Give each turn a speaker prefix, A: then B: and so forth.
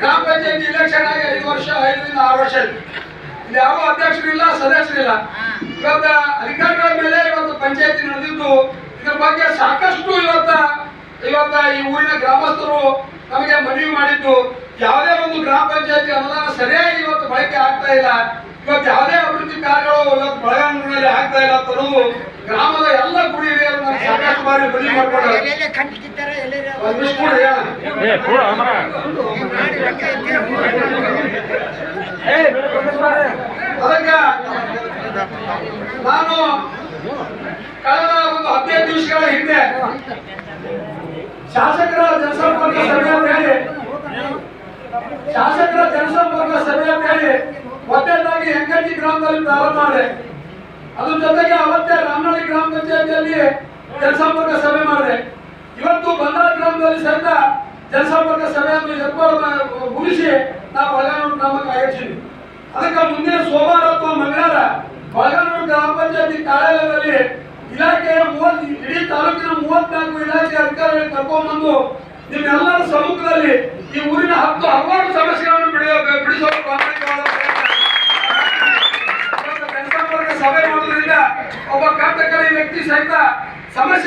A: ಗ್ರಾಮ ಪಂಚಾಯತ್ ಇಲೆಕ್ಷನ್ ಆಗಿ ಐದು ವರ್ಷ, ಐದರಿಂದ ಆರು ವರ್ಷ ಆಯ್ತು. ಇಲ್ಲಿ ಯಾವ ಅಧ್ಯಕ್ಷರಿಲ್ಲ, ಸದಸ್ಯರಿಲ್ಲ. ಇವತ್ತ ಅಧಿಕಾರಿಗಳ ಮೇಲೆ ಇವತ್ತು ಪಂಚಾಯತಿ ನಡೆದಿದ್ದು, ಇದ್ರ ಬಗ್ಗೆ ಸಾಕಷ್ಟು ಇವತ್ತ ಇವತ್ತ ಈ ಊರಿನ ಗ್ರಾಮಸ್ಥರು ನಮಗೆ ಮನವಿ ಮಾಡಿದ್ದು. ಯಾವುದೇ ಒಂದು ಗ್ರಾಮ ಪಂಚಾಯತಿ ಅನುದಾನ ಸರಿಯಾಗಿ ಇವತ್ತು ಬಳಕೆ ಆಗ್ತಾ ಇಲ್ಲ. ಇವತ್ತು ಯಾವುದೇ ಅಭಿವೃದ್ಧಿ ಕಾರ್ಯಗಳು ಇವತ್ತು ಬಳಗಾಂಗಣದಲ್ಲಿ ಆಗ್ತಾ ಇಲ್ಲ ಅಂತ ಗ್ರಾಮದ ಎಲ್ಲ ಕುಡಿಯುವ ಸಾಕಷ್ಟು ಬಾರಿ ಮನವಿ ಮಾಡ್ಕೊಂಡಾರೆ
B: ಏ ಕೂಡ
C: ಮಾಡಿ.
A: ಅದಕ್ಕೆ ನಾನು ಕಳೆದ ಒಂದು ಹದಿನೈದು ದಿವಸಗಳ ಹಿಂದೆ ಶಾಸಕರ ಜನಸಂಪರ್ಕ ಸಭೆ ಅಂತ ಹೇಳಿ ಶಾಸಕರ ಜನಸಂಪರ್ಕ ಸಭೆ ಅಂತ ಹೇಳಿ ಮೊದಲನೇದಾಗಿ ಹೆಂಗಟ್ಟಿ ಗ್ರಾಮದಲ್ಲಿ ಪ್ರಾರಂಭ ಮಾಡಿದೆ ಅದ್ರ ಜೊತೆಗೆ ಅವತ್ತೇ ರಾಮನಹಳ್ಳಿ ಗ್ರಾಮ ಪಂಚಾಯತಿಯಲ್ಲಿ ಜನಸಂಪರ್ಕ ಸಭೆ ಮಾಡಿದೆ ಇವತ್ತು ಗ್ರಾಮದಲ್ಲಿ ಸಹಿತ ಜನಸಂಪರ್ಕ ಸಭೆಯನ್ನು ಮುಗಿಸಿ ನಾವು ಬಳಗಾನೂರು ಗ್ರಾಮಕ್ಕೆ ಆಗಿರ್ತೀವಿ ಅದಕ್ಕೆ ಮುಂದಿನ ಸೋಮವಾರ ಅಥವಾ ಮಂಗಳವಾರ ಬಳಗಾನೂರು ಗ್ರಾಮ ಪಂಚಾಯತಿ ಕಾರ್ಯಾಲಯದಲ್ಲಿ ಇಲಾಖೆಯ ಮೂವತ್ತು, ಇಡೀ ತಾಲೂಕಿನ ಮೂವತ್ನಾಲ್ಕು ಇಲಾಖೆ ಅಧಿಕಾರಿಗಳು ಕರ್ಕೊಂಡ್ಬಂದು ನಿಮ್ಮೆಲ್ಲರ ಸಮ್ಮುಖದಲ್ಲಿ ಈ ಊರಿನ ಹತ್ತು ಹಲವಾರು ಸಮಸ್ಯೆಗಳನ್ನು ಬಿಡಿಸುವ ಜನಸಂಪರ್ಕ ಸಭೆ ಮಾಡೋದ್ರಿಂದ ಒಬ್ಬ ಕಾಟಕರಿ ವ್ಯಕ್ತಿ ಸಹಿತ ಸಮಸ್ಯೆ